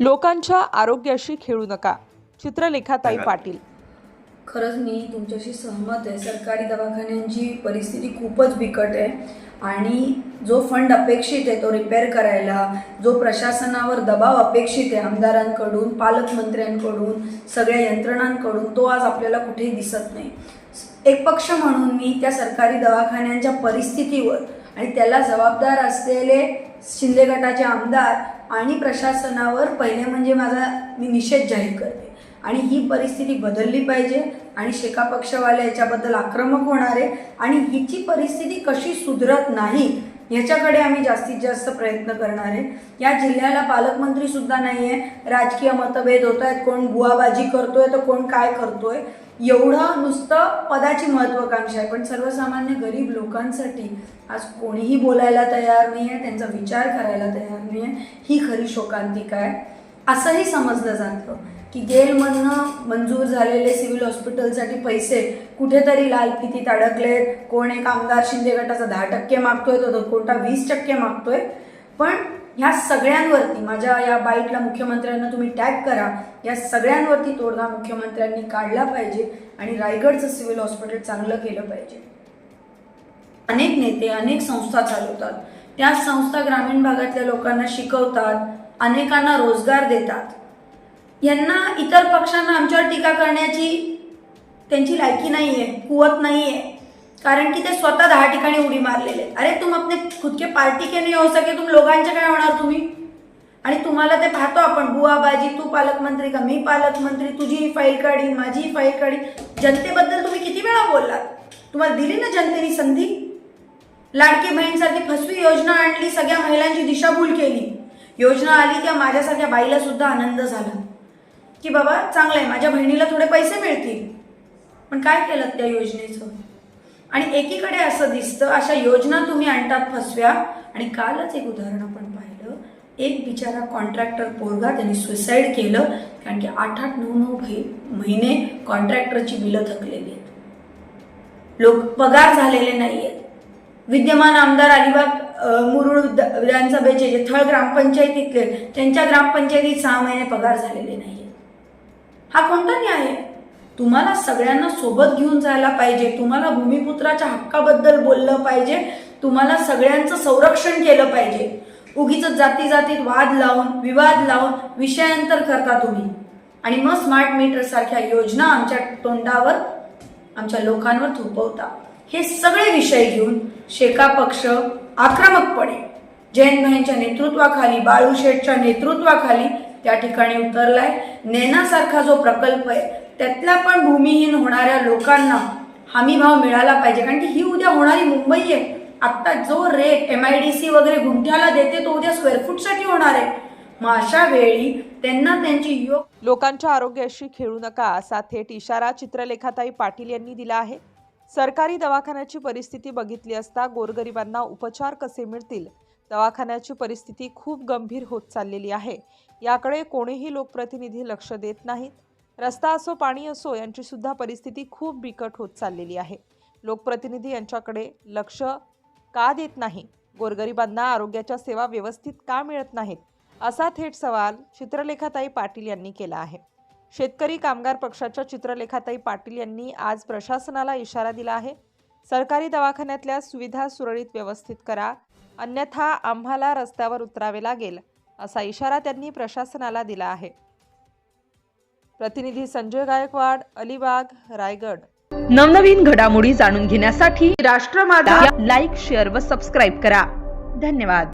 लोकांच्या आरोग्याशी खेळू नका. चित्रलेखाताई पाटील. खरंच मी तुमच्याशी सहमत आहे. सरकारी दवाखान्यांची परिस्थिती खूपच बिकट आहे आणि जो फंड अपेक्षित आहे तो रिपेअर करायला जो प्रशासनावर दबाव अपेक्षित आहे आमदारांकडून पालकमंत्र्यांकडून सगळ्या यंत्रणांकडून तो आज आपल्याला कुठेही दिसत नाही. एक पक्ष म्हणून मी त्या सरकारी दवाखान्यांच्या परिस्थितीवर आणि त्याला जबाबदार असलेले शिंदे गटाचे आमदार आणि प्रशासनावर पहिले म्हणजे माझा मी निषेध जाहीर करते. आणि ही परिस्थिती बदलली पाहिजे आणि शेका पक्षवाले याच्याबद्दल आक्रमक होणार आहे आणि हिची परिस्थिती कशी सुधरत नाही ह्याच्याकडे आम्ही जास्तीत जास्त प्रयत्न करणार आहे. या जिल्ह्याला पालकमंत्री सुद्धा नाही आहे राजकीय मतभेद होत आहेत. कोण बुवाबाजी करतोय तर कोण काय करतोय? एवढं नुसतं पदाची महत्वाकांक्षा आहे. पण सर्वसामान्य गरीब लोकांसाठी आज कोणीही बोलायला तयार नाही आहे त्यांचा विचार करायला तयार नाही आहे ही खरी शोकांतिका आहे. असंही समजलं जातं की गेलमधनं मंजूर झालेले सिव्हिल हॉस्पिटलसाठी पैसे कुठेतरी लाल कितीत अडकलेत. कोण एक आमदार शिंदे गटाचा दहा टक्के मागतोय तर कोणता वीस टक्के मागतोय. पण ह्या सगळ्यांवरती माझ्या या बाईटला मुख्यमंत्र्यांना तुम्ही टॅग करा. या सगळ्यांवरती तोडगा मुख्यमंत्र्यांनी काढला पाहिजे आणि रायगडचं सिव्हिल हॉस्पिटल चांगलं केलं पाहिजे. अनेक नेते अनेक संस्था चालवतात. त्या संस्था ग्रामीण भागातल्या लोकांना शिकवतात अनेकांना रोजगार देतात. यांना इतर पक्षांना आमच्यावर टीका करण्याची त्यांची लायकी नाही आहे कुवत नाही आहे कारण की ते स्वतः दहा ठिकाणी उडी मारलेले आहेत. अरे तुम अपने खुद के पार्टी के नाही हो सके तुम लोकांचे काय होणार तुम्ही? आणि तुम्हाला ते पाहतो आपण बुवा बाजी तू पालकमंत्री का मी पालकमंत्री तुझी ही फाईल काढी माझी ही फाईल काढी. जनतेबद्दल तुम्ही किती वेळा बोललात? तुम्हाला दिली ना जनतेने संधी? लाडकी बहीणसाठी फसवी योजना आणली सगळ्या महिलांची दिशाभूल केली. योजना आली त्या माझ्यासारख्या बाईला सुद्धा आनंद झाला. की बाबा चांगलं आहे माझ्या बहिणीला थोडे पैसे मिळतील. पण काय केलं त्या योजनेचं? आणि एकीकडे असं दिसतं अशा योजना तुम्ही आणतात फसव्या. आणि कालच एक उदाहरण आपण पाहिलं. एक बिचारा कॉन्ट्रॅक्टर पोरगा त्यांनी सुसाईड केलं कारण की आठ आठ नऊ नऊ महिने कॉन्ट्रॅक्टरची बिलं थकलेली आहेत. लोक पगार झालेले नाही आहेत विद्यमान आमदार अलिबाग मुरुड विधानसभेचे जे थळ ग्रामपंचायतीतले त्यांच्या ग्रामपंचायतीत सहा महिने पगार झालेले नाही आहेत हा कोणता न्याय आहे? तुम्हाला सगळ्यांना सोबत घेऊन जायला पाहिजे. तुम्हाला भूमिपुत्राच्या हक्काबद्दल बोललं पाहिजे. तुम्हाला सगळ्यांचं संरक्षण केलं पाहिजे. उगीच जाती जातीत वाद लावून विवाद लावून विषयांतर करता तुम्ही. आणि मग स्मार्ट मीटर सारख्या योजना आमच्या तोंडावर आमच्या लोकांवर थोपवता हे सगळे विषय घेऊन शेका पक्ष आक्रमकपणे जैन भाईंच्या नेतृत्वाखाली बाळू शेठच्या नेतृत्वाखाली त्या ठिकाणी उतरलाय. नेनासारखा जो प्रकल्प आहे त्यातल्या पण भूमिहीन होणाऱ्या लोकांना हमी भाव मिळाला पाहिजे. कारण की ही उद्या होणारी मुंबई आहे. आत्ता जो rate M I D C वगैरे गुंठ्याला देते तो उद्या स्क्वेअर फूटसाठी होणार आहे. मग अशा वेळी त्यांना त्यांची योग लोकांच्या आरोग्याशी खेळू नका असा थेट इशारा चित्रलेखाताई पाटील यांनी दिला आहे. सरकारी दवाखान्याची परिस्थिती बघितली असता गोरगरिबांना उपचार कसे मिळतील? दवाखान्याची परिस्थिती खूप गंभीर होत चाललेली आहे. याकडे कोणीही लोकप्रतिनिधी लक्ष देत नाहीत. रस्ता असो पाणी असो यांची सुद्धा परिस्थिती खूप बिकट होत चाललेली आहे. लोकप्रतिनिधी यांच्याकडे लक्ष का देत नाही? गोरगरिबांना आरोग्याच्या सेवा व्यवस्थित का मिळत नाहीत? असा थेट सवाल चित्रलेखाताई पाटील यांनी केला आहे. शेतकरी कामगार पक्षाच्या चित्रलेखाताई पाटील यांनी आज प्रशासनाला इशारा दिला आहे. सरकारी दवाखान्यातल्या सुविधा सुरळीत व्यवस्थित करा. अन्यथा आम्हाला रस्त्यावर उतरावे लागेल असा इशारा त्यांनी प्रशासनाला दिला आहे. प्रतिनिधी संजय गायकवाड अलिबाग रायगड. नवनवीन घडामोडी जाणून घेण्यासाठी राष्ट्रमाता लाईक शेअर व सबस्क्राईब करा. धन्यवाद.